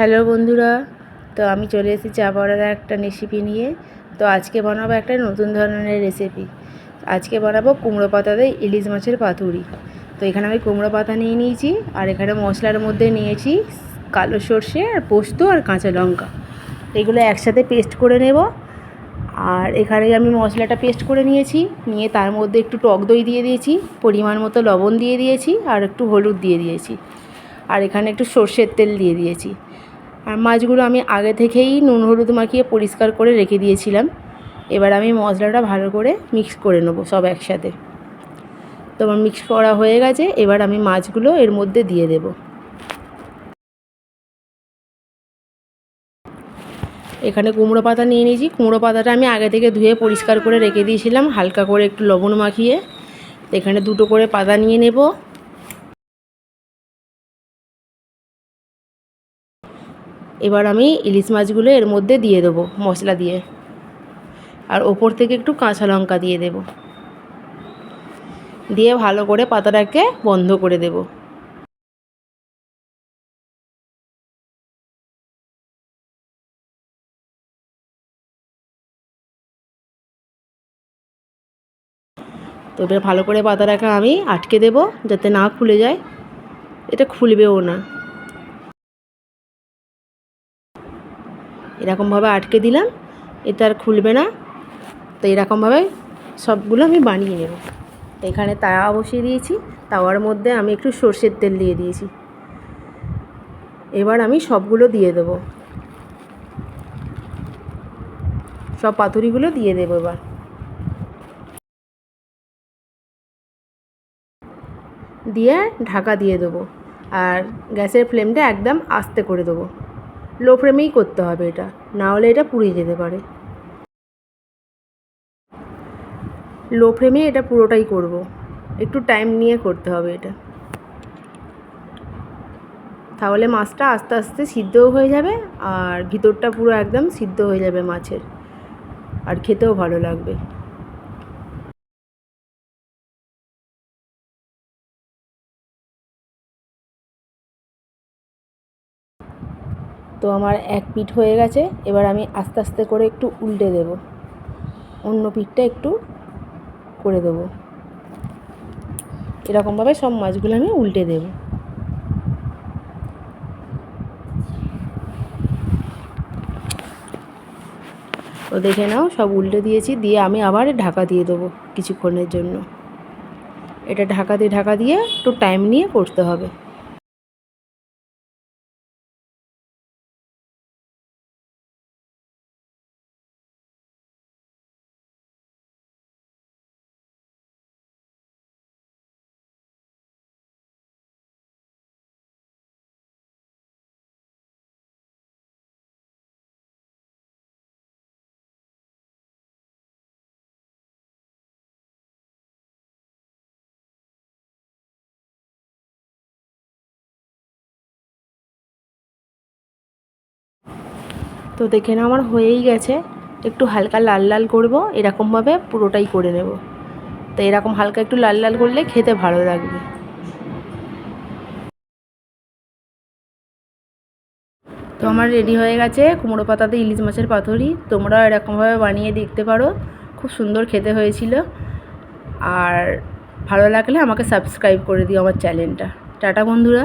Hello বন্ধুরা, তো আমি চলে এসেছি চা পাউডার একটা রেসিপি নিয়ে। তো আজকে বানাবো একটা নতুন ধরনের রেসিপি আজকে বানাবো কুমড়ো পাতাতে ইলিশ মাছের পাতুরি। তো এখানে আমি কুমড়ো পাতা নিয়ে নিয়েছি, আর এখানে মশলার মধ্যে নিয়েছি কালো সর্ষে, আর পোস্ত, আর কাঁচা লঙ্কা। এগুলো একসাথে পেস্ট করে নেব। আর এখানে আমি মশলাটা পেস্ট করে নিয়েছি, নিয়ে তার মধ্যে একটু টক দই দিয়ে দিয়েছি, পরিমাণ মতো লবণ দিয়ে দিয়েছি, আর একটু হলুদ দিয়ে দিয়েছি। আর এখানে একটু সর্ষের তেল দিয়ে দিয়েছি। আর মাছগুলো আমি আগে থেকেই নুন, হলুদ মাখিয়ে পরিষ্কার করে রেখে দিয়েছিলাম। এবার আমি মশলাটা ভালো করে মিক্স করে নেব সব একসাথে। তো আমার মিক্স করা হয়ে গেছে, এবার আমি মাছগুলো এর মধ্যে দিয়ে দেব। এখানে কুমড়ো পাতা নিয়ে নিয়েছি। কুমড়ো পাতাটা আমি আগে থেকে ধুয়ে পরিষ্কার করে রেখে দিয়েছিলাম, হালকা করে একটু লবণ মাখিয়ে। এখানে দুটো করে পাতা নিয়ে নেব। এবার আমি ইলিশ মাছগুলো এর মধ্যে দিয়ে দেবো মশলা দিয়ে। আর ওপর থেকে একটু কাঁচা লঙ্কা দিয়ে দেব। দিয়ে ভালো করে পাতাটাকে বন্ধ করে দেব। তো এবার ভালো করে পাতাটাকে আমি আটকে দেব যাতে না খুলে যায়। এটা খুলবেও না। এরকমভাবে আটকে দিলাম এটা আর খুলবে না। তো এরকমভাবে সবগুলো আমি বানিয়ে নেব। এখানে তাওয়া বসিয়ে দিয়েছি, তাওয়ার মধ্যে আমি একটু সর্ষের তেল দিয়ে দিয়েছি। এবার আমি সবগুলো দিয়ে দেবো। সব পাতুরিগুলো দিয়ে দেবো এবার। দিয়ে ঢাকা দিয়ে দেবো। আর গ্যাসের ফ্লেমটা একদম আস্তে করে দেবো। লো ফ্লেমেই করতে হবে এটা, না হলে এটা পুড়ে যেতে পারে। লো ফ্লেমে এটা পুরোটাই করব, একটু টাইম নিয়ে করতে হবে এটা। তাহলে মাছটা আস্তে আস্তে সিদ্ধও হয়ে যাবে, আর ভিতরটা পুরো একদম সিদ্ধ হয়ে যাবে মাছের, আর খেতেও ভালো লাগবে। তো আমার এক পিঠ হয়ে গেছে, এবার আমি আস্তে আস্তে করে একটু উল্টে দেব। অন্য পিঠটা একটু করে দেবো। এরকমভাবে সব মাছগুলো আমি উল্টে দেব। তো দেখে নাও, সব উল্টে দিয়েছি, দিয়ে আমি আবার ঢাকা দিয়ে দেবো কিছুক্ষণের জন্য। এটা ঢাকা দিয়ে ঢাকা দিয়ে একটু টাইম নিয়ে করতে হবে। তো দেখে না আমার হয়েই গেছে। একটু হালকা লাল লাল করব, এরকমভাবে পুরোটাই করে নেব। তো এরকম হালকা একটু লাল লাল করলে খেতে ভালো লাগবে। তো আমার রেডি হয়ে গেছে কুমড়ো পাতাতে ইলিশ মাছের পাথরি তোমরাও এরকমভাবে বানিয়ে দেখতে পারো। খুব সুন্দর খেতে হয়েছিল। আর ভালো লাগলে আমাকে সাবস্ক্রাইব করে দিও আমার চ্যানেলটা। টাটা বন্ধুরা।